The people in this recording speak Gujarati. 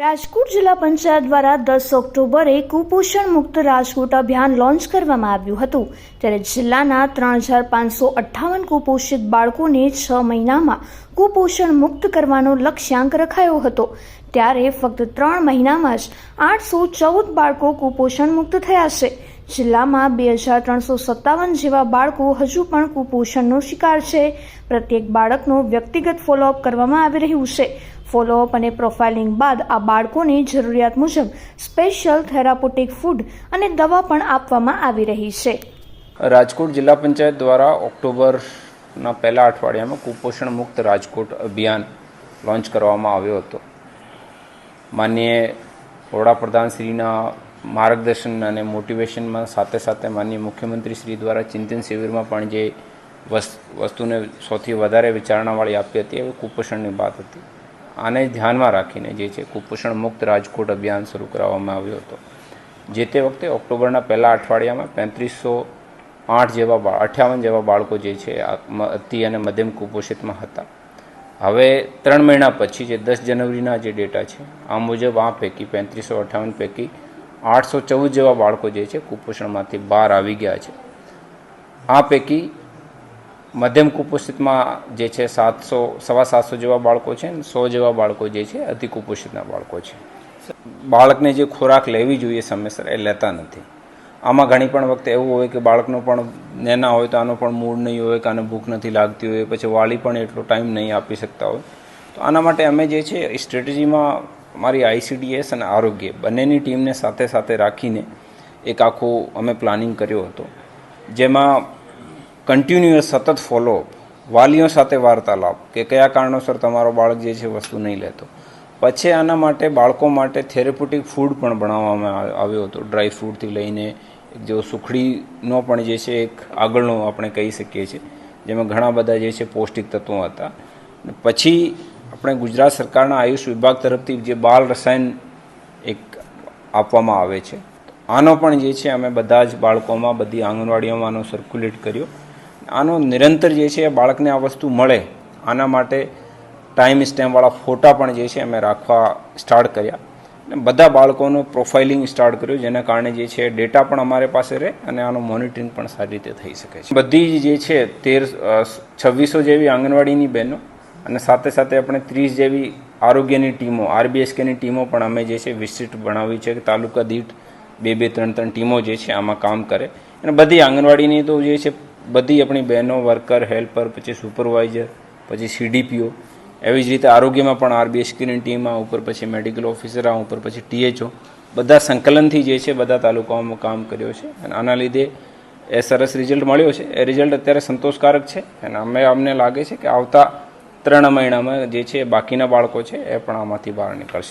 રાજકોટ જિલ્લા પંચાયત દ્વારા દસ ઓક્ટોબરે કુપોષણ મુક્ત રાજકોટ અભિયાન લોન્ચ કરવામાં આવ્યું હતું, ત્યારે જિલ્લાના ત્રણ હજાર પાંચસો અઠ્ઠાવન કુપોષિત બાળકોને છ મહિનામાં કુપોષણ મુક્ત કરવાનો લક્ષ્યાંક રખાયો હતો. ત્યારે ફક્ત ત્રણ મહિનામાં જ આઠસો ચૌદ બાળકો કુપોષણ મુક્ત થયા છે. જિલ્લામાં બે હજાર ત્રણસો સત્તાવન જેવા બાળકો હજુ પણ કુપોષણનો શિકાર છે. પ્રત્યેક બાળકનો વ્યક્તિગત ફોલોઅપ કરવામાં આવી રહ્યું છે. ફોલોઅપ અને પ્રોફાઇલિંગ બાદ આ બાળકોને જરૂરિયાત મુજબ સ્પેશિયલ થેરાપોટિક ફૂડ અને દવા પણ આપવામાં આવી રહી છે. રાજકોટ જિલ્લા પંચાયત દ્વારા ઓક્ટોબરના પહેલા અઠવાડિયામાં કુપોષણ મુક્ત રાજકોટ અભિયાન લોન્ચ કરવામાં આવ્યો હતો. માન્ય વડાપ્રધાન શ્રીના માર્ગદર્શન અને મોટિવેશનમાં સાથે સાથે માનનીય મુખ્યમંત્રી શ્રી દ્વારા ચિંતન શિબિરમાં પણ જે વસ- વસ્તુને સૌથી વધારે વિચારણાવાળી આપી હતી, એ કુપોષણની વાત હતી. આને ધ્યાનમાં રાખીને જે છે કુપોષણ મુક્ત રાજકોટ અભિયાન શરૂ કરવામાં આવ્યો હતો. જે તે વખતે ઓક્ટોબરના પહેલા અઠવાડિયામાં પેંત્રીસો આઠ જેવા અઠ્યાવન જેવા બાળકો જે છે અતિ અને મધ્યમ કુપોષિતમાં હતા. હવે ત્રણ મહિના પછી જે દસ જનવરીના જે ડેટા છે, આ મુજબ આ પૈકી પેંત્રીસો અઠ્ઠાવન પૈકી આઠસો ચૌદ જેવા બાળકો જે છે કુપોષણમાંથી બહાર આવી ગયા છે. આ પૈકી મધ્યમ કુપોષિતમાં જે છે સાતસો, સવા સાતસો જેવા બાળકો છે અને સો જેવા બાળકો જે છે અતિ કુપોષિતના બાળકો છે. બાળકને જે ખોરાક લેવી જોઈએ સમયસર એ લેતા નથી. આમાં ઘણી પણ વખતે એવું હોય કે બાળકનો પણ નેના હોય તો આનો પણ મૂડ નહીં હોય કે આને ભૂખ નથી લાગતી હોય, પછી વાલી પણ એટલો ટાઈમ નહીં આપી શકતા હોય. તો આના માટે અમે જે છે સ્ટ્રેટેજીમાં અમારી આઈસીડીએસ અને આરોગ્ય બંનેની ટીમને સાથે સાથે રાખીને એક આખું અમે પ્લાનિંગ કર્યો હતો. જેમાં કન્ટિન્યુઅસ સતત ફોલોઅપ વાલીઓ સાથે વાર્તાલાપ કે કયા કારણોસર તમારો બાળક જે છે વસ્તુ નહીં લેતો. પછી આના માટે બાળકો માટે થેરેપોટિક ફૂડ પણ બનાવવામાં આવ્યો હતો. ડ્રાય ફ્રૂટથી લઈને જો સુખડીનો પણ જે છે એક આગળનો આપણે કહી શકીએ છીએ, જેમાં ઘણા બધા જે છે પૌષ્ટિક તત્વો હતા. પછી આપણે ગુજરાત સરકારના આયુષ વિભાગ તરફથી જે બાળ રસાયણ એક આપવામાં આવે છે. આનો પણ જે છે અમે બધા જ બાળકોમાં બધી આંગણવાડીઓમાં આનો સર્ક્યુલેટ કર્યો. આનો નિરંતર જે છે બાળકને આ વસ્તુ મળે. આના માટે ટાઈમ સ્ટેમ્પવાળા ફોટા પણ જે છે અમે રાખવા સ્ટાર્ટ કર્યા. અને બધા બાળકોનું પ્રોફાઇલિંગ સ્ટાર્ટ કર્યું, જેના કારણે જે છે ડેટા પણ અમારે પાસે રહે અને આનું મોનિટરિંગ પણ સારી રીતે થઈ શકે છે. બધી જ જે છે તેર છવ્વીસો જેવી આંગણવાડીની બહેનો અને સાથે સાથે આપણે ત્રીસ જેવી આરોગ્યની ટીમો, આરબીએસકેની ટીમો પણ અમે જે છે વિસ્તૃત બનાવી છે. કે તાલુકા દીઠ બે બે, ત્રણ ત્રણ ટીમો જે છે આમાં કામ કરે. અને બધી આંગણવાડીની તો જે છે બધી આપણી બહેનો વર્કર હેલ્પર પછી સુપરવાઇઝર પછી સીડીપીઓ એવી જ રીતે આરોગ્યમાં પણ આરબીએસકેની ટીમ આ, ઉપર પછી મેડિકલ ઓફિસર આ, ઉપર પછી ટીએચઓ બધા સંકલનથી જે છે બધા તાલુકાઓમાં કામ કર્યો છે. અને આના લીધે એ સરસ રિઝલ્ટ મળ્યો છે. એ રિઝલ્ટ અત્યારે સંતોષકારક છે. અને અમે અમને લાગે છે કે આવતા ત્રણ મહિનામાં જે છે બાકીના બાળકો છે એ પણ આમાંથી બહાર નીકળશે.